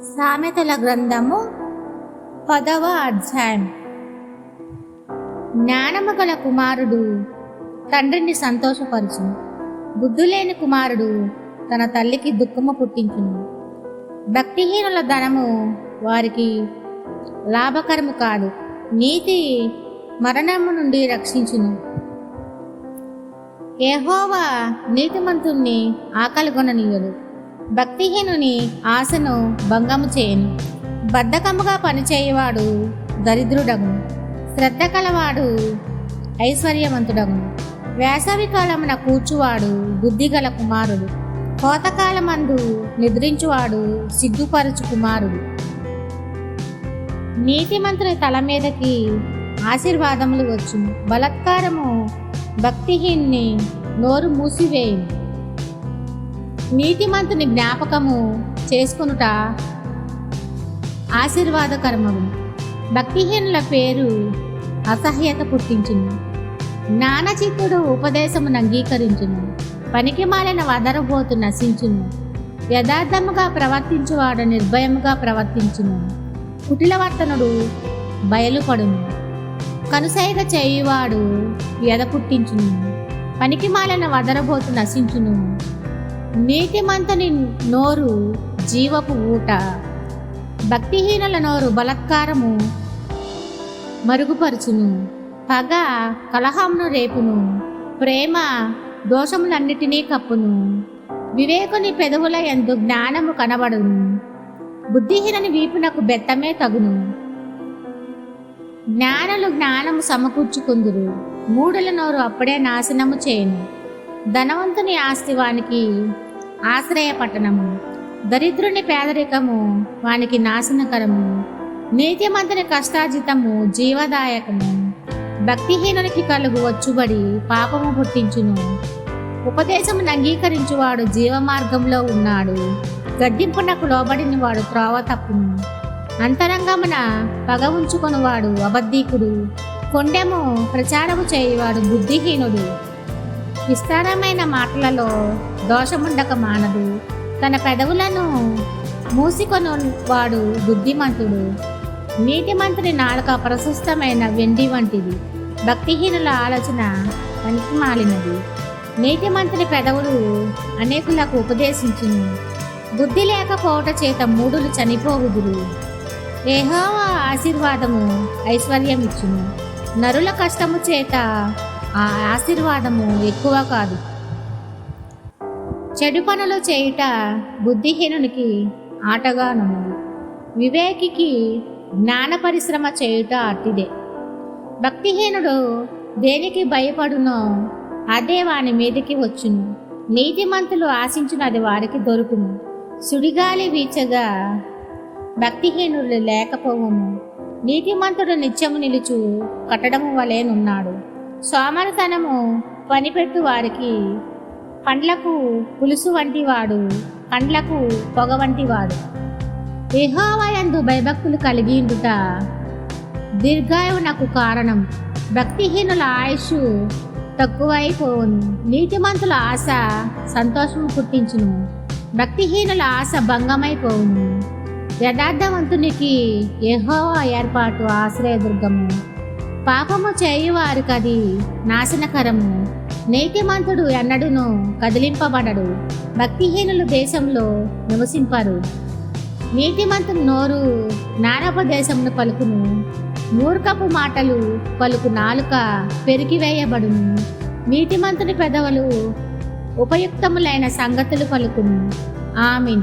సామెతల గ్రంథము పదవ అధ్యాయం. జ్ఞానము గల కుమారుడు తండ్రిని సంతోషపరచును. బుద్ధులేని కుమారుడు తన తల్లికి దుఃఖము పుట్టించును. భక్తిహీనుల ధనము వారికి లాభకరము కాదు నీతి మరణము నుండి రక్షించును. ఏహోవా నీతిమంతుణ్ణి ఆకలిగొననీయడు. భక్తిహీనుని ఆశను భంగము చేయను. బద్ధకముగా పనిచేయవాడు దరిద్రుడగు. శ్రద్ధ కలవాడు ఐశ్వర్యవంతుడగు. వేసవి కాలమున కూర్చువాడు బుద్ధిగల కుమారుడు. కోతకాలమందు నిద్రించువాడు సిగ్గుపరచు కుమారుడు. నీతిమంతుని తల మీదకి ఆశీర్వాదములు వచ్చు బలత్కారము భక్తిహీన్ని నోరు మూసివేయు నీతిమంతుని జ్ఞాపకము చేసుకొనుట ఆశీర్వాదకర్మము భక్తిహీనుల పేరు అసహ్యత పుట్టించును. జ్ఞానచిత్తుడు ఉపదేశమును అంగీకరించును. పనికి మాలిన వదరబోతు నశించును. యథార్థముగా ప్రవర్తించువాడు నిర్భయముగా ప్రవర్తించును. కుటిలవర్తనుడు బయలుపడును. కనుసైగ చేయువాడు ఎద పుట్టించును. పనికి మాలిన వదరబోతు నశించును. నీతిమంతుని నోరు జీవపు ఊట భక్తిహీనుల నోరు బలత్కారము మరుగుపరుచును. పగ కలహమును రేపును ప్రేమ దోషములన్నిటినీ కప్పును. వివేకుని పెదవుల ఎందు జ్ఞానము కనబడును. బుద్ధిహీనని వీపునకు బెత్తమే తగును. జ్ఞానులు జ్ఞానము సమకూర్చుకుందురు. మూడుల నోరు అప్పుడే నాశనము చేయను. ధనవంతుని ఆస్తి వానికి ఆశ్రయ పట్టణము. దరిద్రుని పేదరికము వానికి నాశనకరము. నీతిమంతుని కష్టాజితము జీవదాయకము. భక్తిహీనునికి కలుగు వచ్చుబడి పాపము పుట్టించును. ఉపదేశమును అంగీకరించువాడు జీవమార్గంలో ఉన్నాడు. గడ్డింపునకు లోబడిన వాడు త్రోవ తప్పును. అంతరంగమున పగ ఉంచుకొనివాడు అబద్ధీకుడు. కొండెము ప్రచారము చేయువాడు బుద్ధిహీనుడు. విస్తారమైన మాటలలో దోషముండక మానదు. తన పెదవులను మూసికొని వాడు బుద్ధిమంతుడు నీతిమంతుని నాలుక ప్రశస్తమైన వెండి వంటిది. భక్తిహీనుల ఆలోచన పనికి మాలినది నీతిమంతుని పెదవులు అనేకులకు ఉపదేశించును. బుద్ధి లేకపోవట చేత మూడులు చనిపోవుదురు. ఏహోవా ఆశీర్వాదము ఐశ్వర్యం ఇచ్చును నరుల కష్టము చేత ఆ ఆశీర్వాదము ఎక్కువ కాదు. చెడు పనులు చేయుట బుద్ధిహీనునికి ఆటగానున్నది వివేకికి జ్ఞాన పరిశ్రమ చేయుట అట్టిదే భక్తిహీనుడు దేనికి భయపడునో అదే వాని మీదకి వచ్చును. నీతిమంతులు ఆశించినది వారికి దొరుకును. సుడిగాలి వీచగా భక్తిహీనుడు లేకపోవము. నీతిమంతుడు నిత్యము నిలుచు కట్టడము వలెనున్నాడు సోమరతనము పనిపెట్టు వారికి పండ్లకు పులుసు వంటి వాడు పండ్లకు పొగ వంటి వాడు యెహోవాయందు భయభక్తులు కలిగి ఉండుట దీర్ఘాయువునకు కారణం. భక్తిహీనుల ఆయుష్ తక్కువైపోవును. నీతిమంతుల ఆశ సంతోషము పుట్టించును. భక్తిహీనుల ఆశ భంగమైపోవును. యథార్థవంతునికి యహోవా ఏర్పాటు ఆశ్రయదుర్గము. పాపము చేయువారికి అది నాశనకరము. నీతిమంతుడు ఎన్నడును కదిలింపబడడు. భక్తిహీనులు దేశంలో నివసింపరు. నీతిమంతుని నోరు జ్ఞానోపదేశమును పలుకును. మూర్ఖపు మాటలు పలుకు నాలుక పెరికివేయబడును. నీతిమంతుని పెదవులు ఉపయుక్తములైన సంగతులు పలుకును. ఆమెన్.